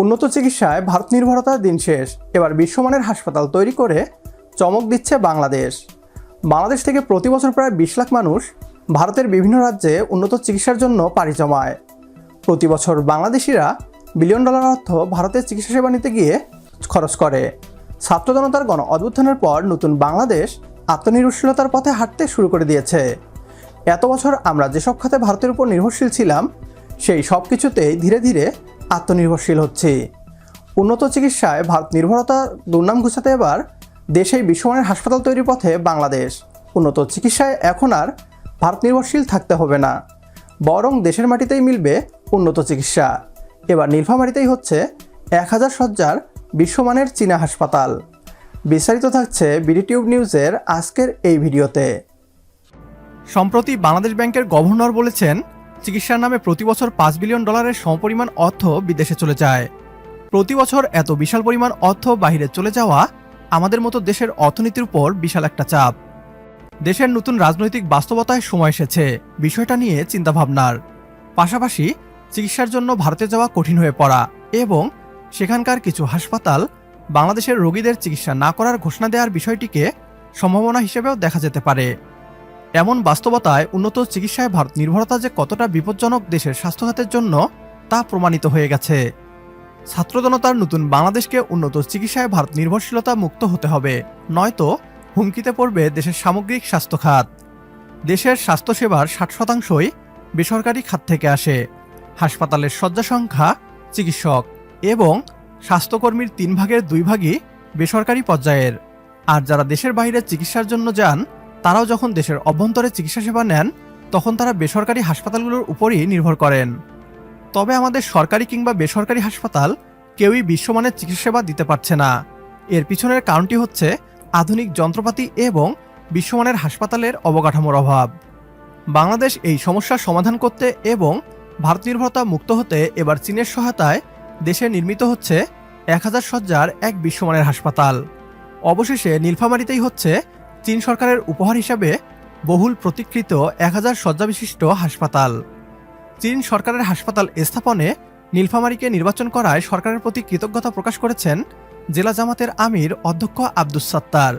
উন্নত চিকিৎসায় ভারত নির্ভরতার দিন শেষ। এবার বিশ্বমানের হাসপাতাল তৈরি করে চমক দিচ্ছে বাংলাদেশ। বাংলাদেশ থেকে প্রতি বছর প্রায় বিশ লাখ মানুষ ভারতের বিভিন্ন রাজ্যে উন্নত চিকিৎসার জন্য পাড়ি জমায়। প্রতি বছর বাংলাদেশিরা বিলিয়ন ডলার অর্থ ভারতের চিকিৎসা সেবা নিতে গিয়ে খরচ করে। ছাত্র জনতার গণ অভ্যুত্থানের পর নতুন বাংলাদেশ আত্মনির্ভরশীলতার পথে হাঁটতে শুরু করে দিয়েছে। এত বছর আমরা যেসব খাতে ভারতের উপর নির্ভরশীল ছিলাম, সেই সব কিছুতেই ধীরে ধীরে আত্মনির্ভরশীল হচ্ছি। উন্নত চিকিৎসায় ভারত নির্ভরতা দুর্নাম ঘুচাতে এবার দেশেই বিশ্বমানের হাসপাতাল তৈরির পথে বাংলাদেশ। উন্নত চিকিৎসায় এখন আর ভারত নির্ভরশীল থাকতে হবে না। বরং দেশের মাটিতেই মিলবে উন্নত চিকিৎসা। এবার নীলফামারিতেই হচ্ছে এক হাজার সজ্জার বিশ্বমানের চীনা হাসপাতাল। বিস্তারিত থাকছে বিডিটিউব নিউজের আজকের এই ভিডিওতে। সম্প্রতি বাংলাদেশ ব্যাংকের গভর্নর বলেছেন চিকিৎসার নামে প্রতি বছর পাঁচ বিলিয়ন ডলারের সমপরিমাণ অর্থ বিদেশে চলে যায়। প্রতি বছর এত বিশাল পরিমাণ অর্থ বাহিরে চলে যাওয়া আমাদের মতো দেশের অর্থনীতির উপর বিশাল একটা চাপ। দেশের নতুন রাজনৈতিক বাস্তবতায় সময় এসেছে, বিষয়টা নিয়ে চিন্তাভাবনার। পাশাপাশি চিকিৎসার জন্য ভারতে যাওয়া কঠিন হয়ে পড়া এবং সেখানকার কিছু হাসপাতাল বাংলাদেশের রোগীদের চিকিৎসা না করার ঘোষণা দেওয়ার বিষয়টিকে সম্ভাবনা হিসেবেও দেখা যেতে পারে। এমন বাস্তবতায় উন্নত চিকিৎসায় ভারত নির্ভরতা যে কতটা বিপজ্জনক দেশের স্বাস্থ্যখাতের জন্য তা প্রমাণিত হয়ে গেছে। ছাত্র জনতার নতুন বাংলাদেশকে উন্নত চিকিৎসায় ভারত নির্ভরশীলতা মুক্ত হতে হবে। নয়তো হুমকিতে পড়বে দেশের সামগ্রিক স্বাস্থ্য খাত দেশের স্বাস্থ্যসেবার ষাট শতাংশই বেসরকারি খাত থেকে আসে। হাসপাতালের শয্যা সংখ্যা চিকিৎসক এবং স্বাস্থ্যকর্মীর তিন ভাগের দুই ভাগই বেসরকারি পর্যায়ের। আর যারা দেশের বাইরে চিকিৎসার জন্য যান তারাও যখন দেশের অভ্যন্তরে চিকিৎসা সেবা নেন, তখন তারা বেসরকারি হাসপাতালগুলোর উপরই নির্ভর করেন। তবে আমাদের সরকারি কিংবা বেসরকারি হাসপাতাল কেউই বিশ্বমানের চিকিৎসা সেবা দিতে পারছে না। এর পিছনের কারণটি হচ্ছে আধুনিক যন্ত্রপাতি এবং বিশ্বমানের হাসপাতালের অবকাঠামোর অভাব। বাংলাদেশ এই সমস্যার সমাধান করতে এবং ভারত নির্ভরতা মুক্ত হতে এবার চীনের সহায়তায় দেশে নির্মিত হচ্ছে এক হাজার সজ্জার এক বিশ্বমানের হাসপাতাল। অবশেষে নীলফামারিতেই হচ্ছে চীন সরকারের উপহার হিসাবে বহুল প্রতীকৃত এক হাজার শয্যা বিশিষ্ট হাসপাতাল। চীন সরকারের হাসপাতাল স্থাপনে নীলফামারীকে নির্বাচন করায় সরকারের প্রতি কৃতজ্ঞতা প্রকাশ করেছেন জেলা জামাতের আমির অধ্যক্ষ আব্দুস সাত্তার,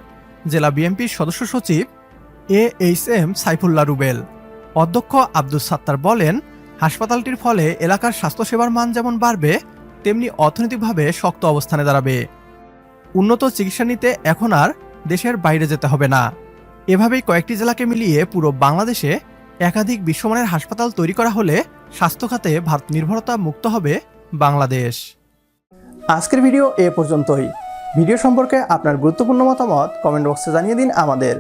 জেলা বিএনপির সদস্য সচিব A H M Saifullah Rubel. অধ্যক্ষ আব্দুস সাত্তার বলেন, হাসপাতালটির ফলে এলাকার স্বাস্থ্যসেবার মান যেমন বাড়বে, তেমনি অর্থনৈতিকভাবে শক্ত অবস্থানে দাঁড়াবে। উন্নত চিকিৎসা নিতে এখন আর দেশের বাইরে যেতে হবে না। এভাবেই কয়েকটি জেলাকে মিলিয়ে পুরো বাংলাদেশে একাধিক বিশ্বমানের হাসপাতাল তৈরি করা হলে স্বাস্থ্য খাতে ভারত নির্ভরতা মুক্ত হবে বাংলাদেশ। আজকের ভিডিও এ পর্যন্তই। ভিডিও সম্পর্কে আপনার গুরুত্বপূর্ণ মতামত কমেন্ট বক্সে জানিয়ে দিন আমাদের।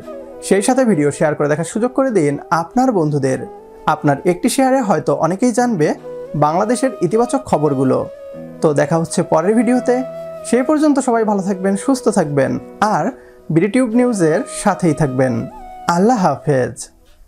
সেই সাথে ভিডিও শেয়ার করে দেখার সুযোগ করে দিন আপনার বন্ধুদের। আপনার একটি শেয়ারে হয়তো অনেকেই জানবে বাংলাদেশের ইতিবাচক খবরগুলো। তো দেখা হচ্ছে পরের ভিডিওতে। সেই পর্যন্ত সবাই ভালো থাকবেন, সুস্থ থাকবেন। আর বিডিটিউব নিউজের সাথেই থাকবেন। আল্লাহ হাফেজ।